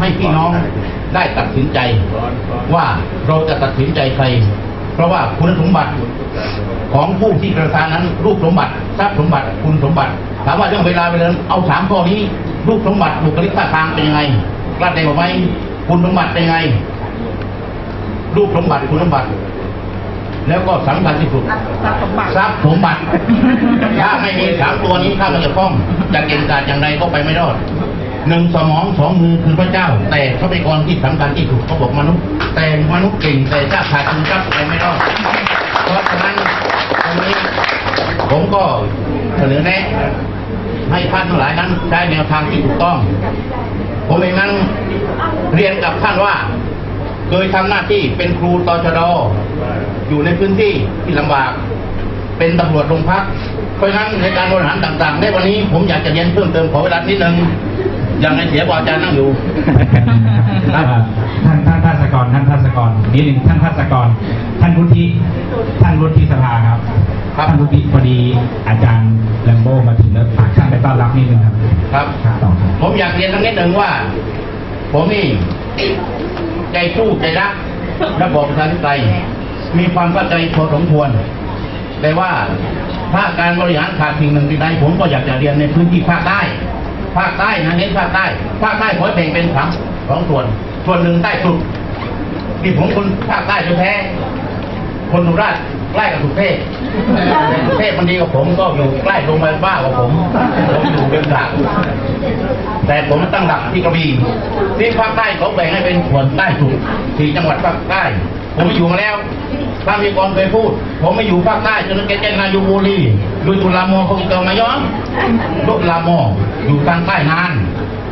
ให้พี่น้องได้ตัดสินใจว่าเราจะตัดสินใจใคร เพราะว่าคุณสมบัติของผู้ที่กระทำนั้น รูปสมบัติทรัพย์สมบัติคุณสมบัติ ถามว่าเรื่องเวลาเวลาเอาสามข้อนี้ รูปสมบัติบุคลิกท่าทางเป็นยังไงกล้าได้บอกไหมคุณสมบัติเป็นยังไง รูปสมบัติคุณสมบัติแล้วก็สำคัญที่สุดทรัพย์สมบัติทรัพย์สมบัติถ้าไม่มีสามตัวนี้ถ้ามันจะคล่องจะเก่งกาจอย่างไรก็ไปไม่รอด หนึ่งสมองสองมือคือพระเจ้า แต่ทรัพยากรที่สำคัญที่สุดเขาบอกมนุษย์ แต่มนุษย์เก่งแต่ถ้าขาดคุณทรัพย์ไปไม่รอดเพราะฉะนั้นตรงนี้ผมก็เสนอแนะให้ท่านทั้งหลายนั้นใช้แนวทางที่ถูกต้อง ผมเองนั้นเรียนกับท่านว่าเคยทำหน้าที่เป็นครูตชดอยู่ในพื้นที่ที่ลำบาก เป็นตำรวจโรงพัก เพราะฉะนั้นในการบริหารต่างๆ ในวันนี้ผมอยากจะเรียนเพิ่มเติมขอเวลานิดนึง ย่างในเสียกว่าอาจารย์นั่งอยู่ ท่านท่านท่านทัศกรท่านทัศกรนิดหนึ่งท่านทัศกร ท่านวุฒิท่านวุฒิสภาครับครับท่านวุฒิพอดีอาจารย์แลมโบ้มาถึงแล้วฝากท่านไปต้อนรับนิดนึงครับครับ ครับต่อครับผมอยากเรียนทั้งนิดหนึ่งว่า ผมนี่ใจสู้ใจรักระบอบประชาธิปไตยมีความเข้าใจพอสมควร แต่ว่าถ้าการบริหารขาดสิ่งหนึ่งสิ่งใดผมก็อยากจะเรียนในพื้นที่ภาคใต้ ภาคใต้นะเน้นภาคใต้ภาคใต้ขอแบ่งเป็นสามสองส่วน ส่วนหนึ่งใต้สุดที่ผมคนภาคใต้แท้คนสุราษฎร์ใกล้กับสุเทพสุเทพมันดีกว่าผมก็อยู่ใกล้โรงพยาบ้ากว่าผมผมอยู่เป็นกลางแต่ผมตั้งหลักที่กระบี่ที่ภาคใต้เขาแบ่งให้เป็นส่วนใต้สุดสี่จังหวัดภาคใต้ ผมไปอยู่มาแล้วถ้ามีกรเคยพูด ผมไม่อยู่ภาคใต้จนแกเจนนายูบุรีดูตุลามอเขาอีกตัวมาย้อนลุกลามออยู่ทางใต้นาน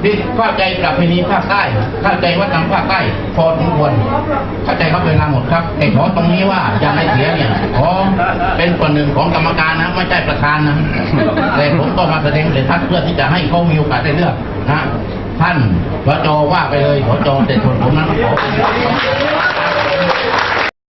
ที่เข้าใจประเพณีภาคใต้เข้าใจวัฒนธรรมภาคใต้พอสมควรเข้าใจครับเวลาหมดครับแต่ขอตรงนี้ว่าอย่าให้เสียเนี่ยขอเป็นส่วนหนึ่งของกรรมการนะไม่ใช่ประธานนะแต่ผมก็มาแสดงเลยทัศเพื่อที่จะให้เขามีโอกาสได้เลือกนะท่านสจว่าไปเลยสจแต่ส่วนผมนั้นขอ